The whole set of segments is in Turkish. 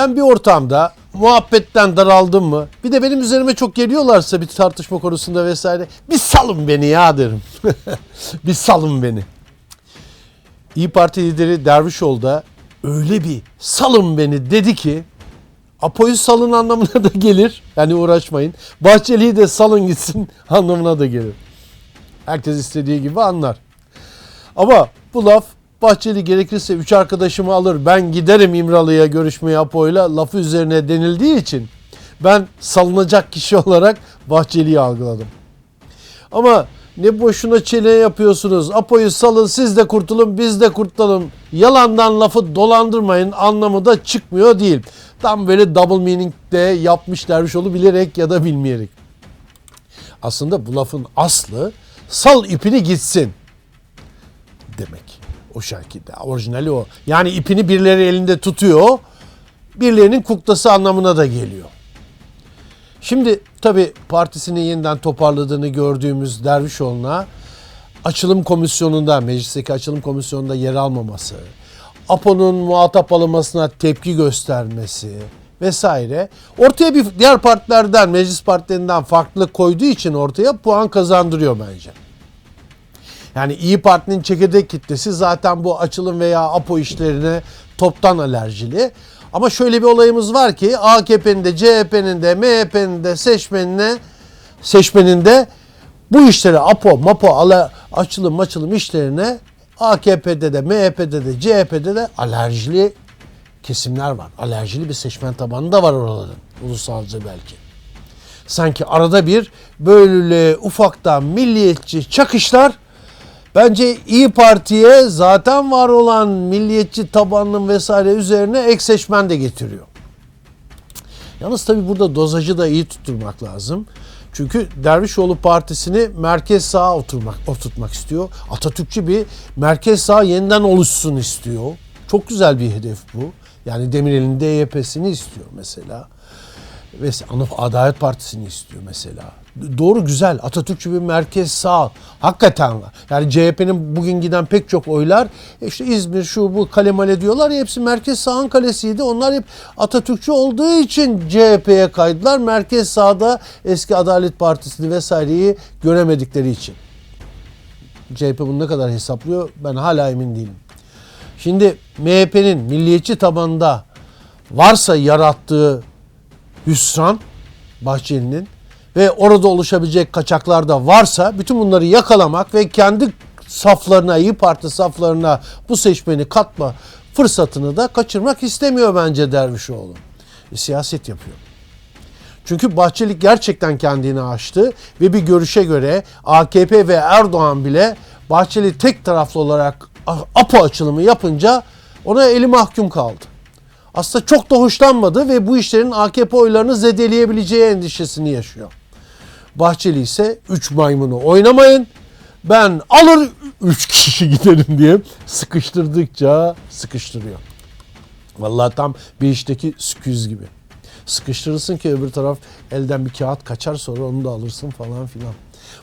ben bir ortamda muhabbetten daraldım mı? Bir de benim üzerime çok geliyorlarsa bir tartışma konusunda vesaire bir salın beni ya derim. bir salın beni. İyi Parti lideri Dervişoğlu da öyle bir salın beni dedi ki Apo'yu salın anlamına da gelir. Yani uğraşmayın. Bahçeli'yi de salın gitsin anlamına da gelir. Herkes istediği gibi anlar. Ama bu laf Bahçeli gerekirse üç arkadaşımı alır ben giderim İmralı'ya görüşmeye Apo'yla lafı üzerine denildiği için ben salınacak kişi olarak Bahçeli'yi algıladım. Ama ne boşuna çene yapıyorsunuz. Apo'yu salın siz de kurtulun biz de kurtulalım. Yalandan lafı dolandırmayın anlamı da çıkmıyor değil. Tam böyle double meaning de yapmış Dervişoğlu bilerek ya da bilmeyerek. Aslında bu lafın aslı sal ipini gitsin demek. O şekilde. Orijinali o. Yani ipini birileri elinde tutuyor. Birilerinin kuklası anlamına da geliyor. Şimdi tabi partisini yeniden toparladığını gördüğümüz Dervişoğlu'na açılım komisyonunda, meclisteki açılım komisyonunda yer almaması, APO'nun muhatap alınmasına tepki göstermesi vesaire ortaya bir diğer partilerden, meclis partilerinden farklılık koyduğu için ortaya puan kazandırıyor bence. Yani İyi Parti'nin çekirdek kitlesi zaten bu açılım veya APO işlerine toptan alerjili. Ama şöyle bir olayımız var ki AKP'nin de CHP'nin de MHP'nin de seçmenine seçmeninde bu işleri APO, MAPO, ala, açılım açılım işlerine AKP'de de MHP'de de CHP'de de alerjili kesimler var. Alerjili bir seçmen tabanı da var oraların. Ulusalcı belki. Sanki arada bir böyle ufaktan milliyetçi çakışlar Bence İyi Parti'ye zaten var olan milliyetçi tabanının vesaire üzerine ek seçmen de getiriyor. Yalnız tabii burada dozajı da iyi tutturmak lazım. Çünkü Dervişoğlu Partisi'ni merkez sağa oturmak, oturtmak istiyor. Atatürkçü bir merkez sağ yeniden oluşsun istiyor. Çok güzel bir hedef bu. Yani Demirel'in DYP'sini istiyor mesela. Ve Adalet Partisi'ni istiyor mesela. Doğru güzel. Atatürkçü bir merkez sağ. Hakikaten. Yani CHP'nin bugün giden pek çok oylar e işte İzmir şu bu kalemale diyorlar ya hepsi merkez sağın kalesiydi. Onlar hep Atatürkçü olduğu için CHP'ye kaydılar. Merkez sağda eski Adalet Partisi'ni vesaireyi göremedikleri için. CHP bunu ne kadar hesaplıyor ben hala emin değilim. Şimdi MHP'nin milliyetçi tabanında varsa yarattığı hüsran Bahçeli'nin ve orada oluşabilecek kaçaklar da varsa bütün bunları yakalamak ve kendi saflarına, İyi Parti saflarına bu seçmeni katma fırsatını da kaçırmak istemiyor bence Dervişoğlu. E, siyaset yapıyor. Çünkü Bahçeli gerçekten kendini aştı ve bir görüşe göre AKP ve Erdoğan bile Bahçeli tek taraflı olarak APO açılımı yapınca ona eli mahkum kaldı aslında çok da hoşlanmadı ve bu işlerin AKP oylarını zedeleyebileceği endişesini yaşıyor. Bahçeli ise 3 maymunu oynamayın ben alır 3 kişi giderim diye sıkıştırdıkça sıkıştırıyor. Vallahi tam bir işteki süküz gibi. Sıkıştırırsın ki öbür taraf elden bir kağıt kaçar sonra onu da alırsın falan filan.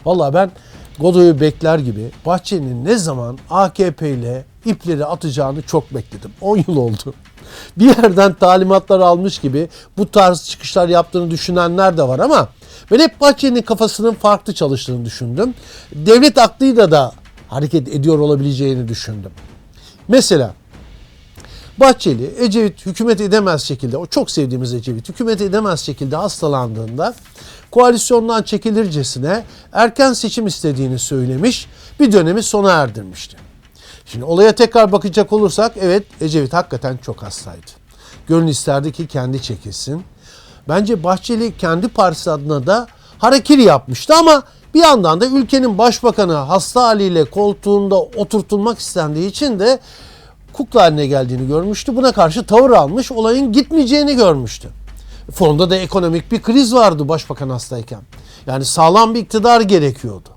Vallahi ben Godoy'u bekler gibi Bahçeli'nin ne zaman AKP ile ipleri atacağını çok bekledim. 10 yıl oldu. Bir yerden talimatlar almış gibi bu tarz çıkışlar yaptığını düşünenler de var ama ben hep Bahçeli'nin kafasının farklı çalıştığını düşündüm. Devlet aklıyla da hareket ediyor olabileceğini düşündüm. Mesela Bahçeli Ecevit hükümet edemez şekilde, o çok sevdiğimiz Ecevit hükümet edemez şekilde hastalandığında koalisyondan çekilircesine erken seçim istediğini söylemiş, bir dönemi sona erdirmişti. Şimdi olaya tekrar bakacak olursak evet Ecevit hakikaten çok hastaydı. Gönül isterdi ki kendi çekilsin. Bence Bahçeli kendi partisi adına da hareketi yapmıştı ama bir yandan da ülkenin başbakanı hasta haliyle koltuğunda oturtulmak istendiği için de kukla haline geldiğini görmüştü. Buna karşı tavır almış, olayın gitmeyeceğini görmüştü. Fonda da ekonomik bir kriz vardı başbakan hastayken. Yani sağlam bir iktidar gerekiyordu.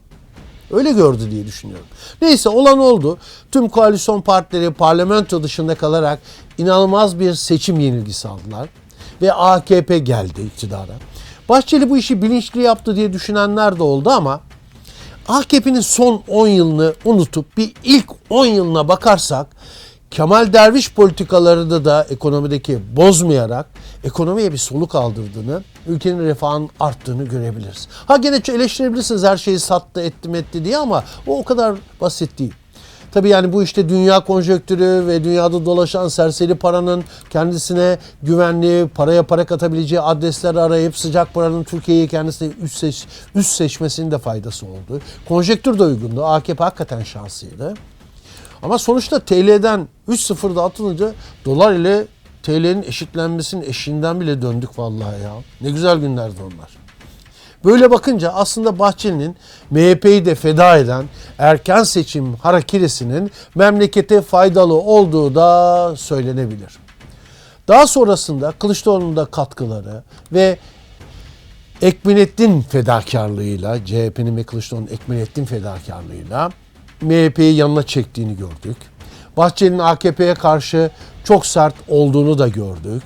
Öyle gördü diye düşünüyorum. Neyse olan oldu. Tüm koalisyon partileri parlamento dışında kalarak inanılmaz bir seçim yenilgisi aldılar. Ve AKP geldi iktidara. Bahçeli bu işi bilinçli yaptı diye düşünenler de oldu ama AKP'nin son 10 yılını unutup bir ilk 10 yılına bakarsak Kemal Derviş politikalarını da ekonomideki bozmayarak ekonomiye bir soluk aldırdığını, ülkenin refahının arttığını görebiliriz. Ha gene eleştirebilirsiniz her şeyi sattı, etti etti diye ama o o kadar basit değil. Tabii yani bu işte dünya konjonktürü ve dünyada dolaşan serseri paranın kendisine güvenli, paraya para katabileceği adresler arayıp sıcak paranın Türkiye'yi kendisine üst, seç, üst seçmesinin de faydası oldu. Konjonktür de uygundu. AKP hakikaten şanslıydı. Ama sonuçta TL'den 3-0'da atılınca dolar ile TL'nin eşitlenmesinin eşiğinden bile döndük vallahi ya. Ne güzel günlerdi onlar. Böyle bakınca aslında Bahçeli'nin MHP'yi de feda eden erken seçim hareketisinin memlekete faydalı olduğu da söylenebilir. Daha sonrasında Kılıçdaroğlu'nun da katkıları ve Ekmelettin fedakarlığıyla, CHP'nin ve Kılıçdaroğlu'nun Ekmelettin fedakarlığıyla MHP'yi yanına çektiğini gördük. Bahçeli'nin AKP'ye karşı çok sert olduğunu da gördük.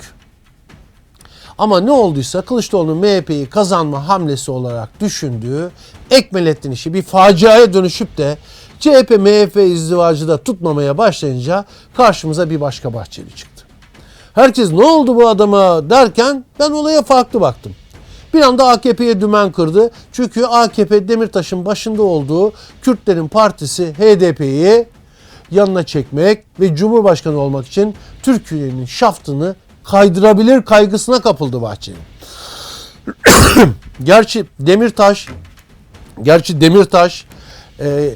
Ama ne olduysa Kılıçdaroğlu'nun MHP'yi kazanma hamlesi olarak düşündüğü Ekmelettin işi bir faciaya dönüşüp de CHP MHP izdivacı da tutmamaya başlayınca karşımıza bir başka Bahçeli çıktı. Herkes ne oldu bu adama derken ben olaya farklı baktım. Bir anda AKP'ye dümen kırdı. Çünkü AKP Demirtaş'ın başında olduğu Kürtlerin partisi HDP'yi yanına çekmek ve Cumhurbaşkanı olmak için Türkiye'nin şaftını kaydırabilir kaygısına kapıldı Bahçeli. gerçi Demirtaş gerçi Demirtaş e,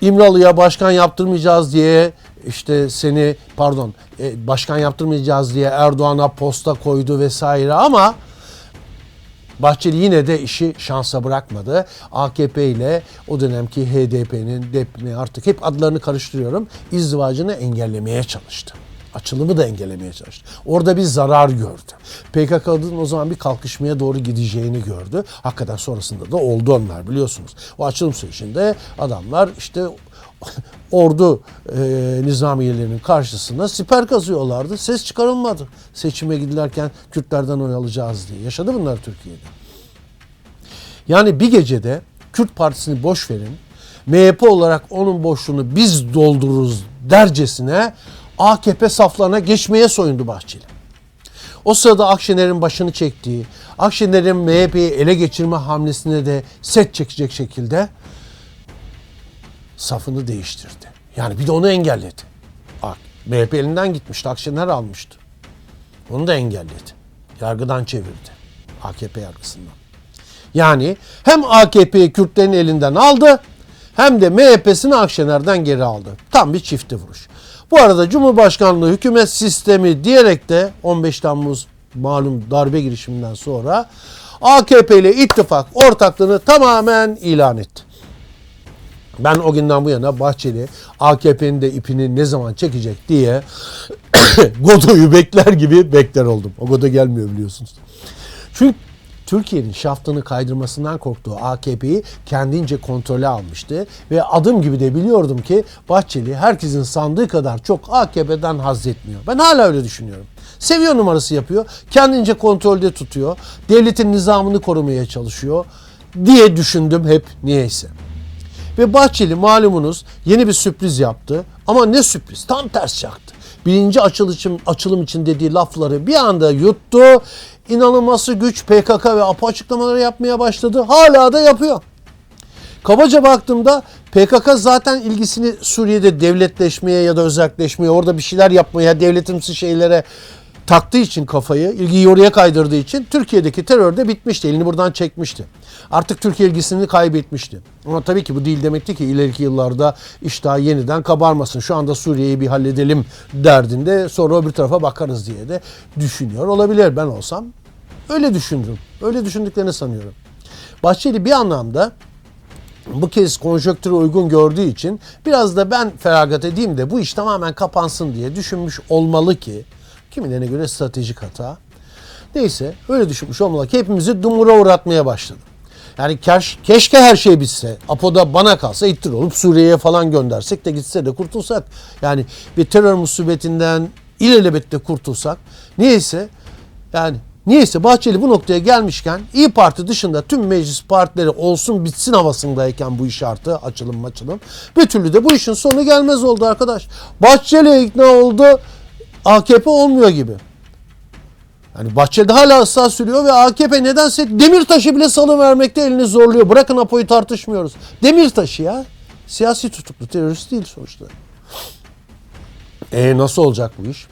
İmralı'ya başkan yaptırmayacağız diye işte seni pardon e, başkan yaptırmayacağız diye Erdoğan'a posta koydu vesaire ama Bahçeli yine de işi şansa bırakmadı. AKP ile o dönemki HDP'nin, DEP'ni artık hep adlarını karıştırıyorum. izdivacını engellemeye çalıştı. Açılımı da engellemeye çalıştı. Orada bir zarar gördü. PKK'nın o zaman bir kalkışmaya doğru gideceğini gördü. Hakikaten sonrasında da oldu onlar biliyorsunuz. O açılım sürecinde adamlar işte ordu e, nizamiyelerinin karşısına siper kazıyorlardı. Ses çıkarılmadı. Seçime gidilerken Kürtlerden oy alacağız diye. Yaşadı bunlar Türkiye'de. Yani bir gecede Kürt Partisi'ni boş verin. MHP olarak onun boşluğunu biz doldururuz dercesine AKP saflarına geçmeye soyundu Bahçeli. O sırada Akşener'in başını çektiği, Akşener'in MHP'yi ele geçirme hamlesine de set çekecek şekilde safını değiştirdi. Yani bir de onu engelledi. MHP elinden gitmişti. Akşener almıştı. Onu da engelledi. Yargıdan çevirdi. AKP yargısından. Yani hem AKP'yi Kürtlerin elinden aldı hem de MHP'sini Akşener'den geri aldı. Tam bir çifte vuruş. Bu arada Cumhurbaşkanlığı hükümet sistemi diyerek de 15 Temmuz malum darbe girişiminden sonra AKP ile ittifak ortaklığını tamamen ilan etti. Ben o günden bu yana Bahçeli AKP'nin de ipini ne zaman çekecek diye Godo'yu bekler gibi bekler oldum. O Godo gelmiyor biliyorsunuz. Çünkü Türkiye'nin şaftını kaydırmasından korktuğu AKP'yi kendince kontrole almıştı. Ve adım gibi de biliyordum ki Bahçeli herkesin sandığı kadar çok AKP'den haz etmiyor. Ben hala öyle düşünüyorum. Seviyor numarası yapıyor. Kendince kontrolde tutuyor. Devletin nizamını korumaya çalışıyor diye düşündüm hep niyeyse. Ve Bahçeli malumunuz yeni bir sürpriz yaptı. Ama ne sürpriz? Tam ters çaktı. Birinci açılışım, açılım için dediği lafları bir anda yuttu. İnanılması güç PKK ve APO açıklamaları yapmaya başladı. Hala da yapıyor. Kabaca baktığımda PKK zaten ilgisini Suriye'de devletleşmeye ya da özelleşmeye, orada bir şeyler yapmaya, devletimsi şeylere taktığı için kafayı, ilgiyi oraya kaydırdığı için Türkiye'deki terör de bitmişti. Elini buradan çekmişti. Artık Türkiye ilgisini kaybetmişti. Ama tabii ki bu değil demekti ki ileriki yıllarda iştah yeniden kabarmasın. Şu anda Suriye'yi bir halledelim derdinde sonra öbür tarafa bakarız diye de düşünüyor olabilir. Ben olsam öyle düşünürüm. Öyle düşündüklerini sanıyorum. Bahçeli bir anlamda bu kez konjonktüre uygun gördüğü için biraz da ben feragat edeyim de bu iş tamamen kapansın diye düşünmüş olmalı ki kimilerine göre stratejik hata. Neyse öyle düşünmüş olmalı ki hepimizi dumura uğratmaya başladı. Yani keş, keşke her şey bitse. Apo'da bana kalsa ittir olup Suriye'ye falan göndersek de gitse de kurtulsak. Yani bir terör musibetinden ilelebette kurtulsak. Niyeyse yani Niyeyse Bahçeli bu noktaya gelmişken İyi Parti dışında tüm meclis partileri olsun bitsin havasındayken bu iş artı açılım açılım. Bir türlü de bu işin sonu gelmez oldu arkadaş. Bahçeli ikna oldu AKP olmuyor gibi. Yani Bahçeli hala ısrar sürüyor ve AKP nedense Demirtaş'ı bile salı vermekte elini zorluyor. Bırakın Apo'yu tartışmıyoruz. Demirtaş'ı ya. Siyasi tutuklu terörist değil sonuçta. E nasıl olacak bu iş?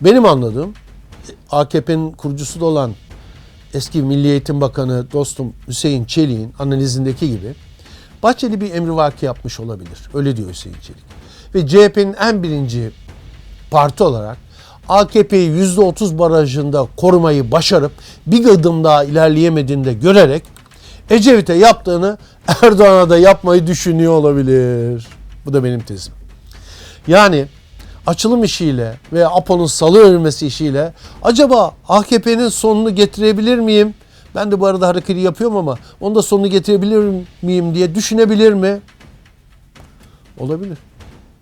Benim anladığım AKP'nin kurucusu da olan eski Milli Eğitim Bakanı dostum Hüseyin Çelik'in analizindeki gibi Bahçeli bir emrivaki yapmış olabilir. Öyle diyor Hüseyin Çelik. Ve CHP'nin en birinci parti olarak AKP'yi %30 barajında korumayı başarıp bir adım daha ilerleyemediğini de görerek Ecevit'e yaptığını Erdoğan'a da yapmayı düşünüyor olabilir. Bu da benim tezim. Yani açılım işiyle veya APO'nun salı örülmesi işiyle acaba AKP'nin sonunu getirebilir miyim? Ben de bu arada hareketi yapıyorum ama onu da sonunu getirebilir miyim diye düşünebilir mi? Olabilir.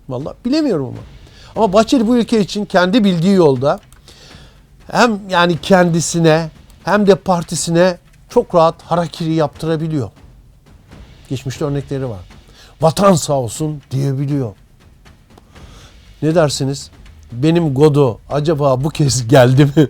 Vallahi bilemiyorum ama. Ama Bahçeli bu ülke için kendi bildiği yolda hem yani kendisine hem de partisine çok rahat harakiri yaptırabiliyor. Geçmişte örnekleri var. Vatan sağ olsun diyebiliyor. Ne dersiniz? Benim Godo acaba bu kez geldi mi?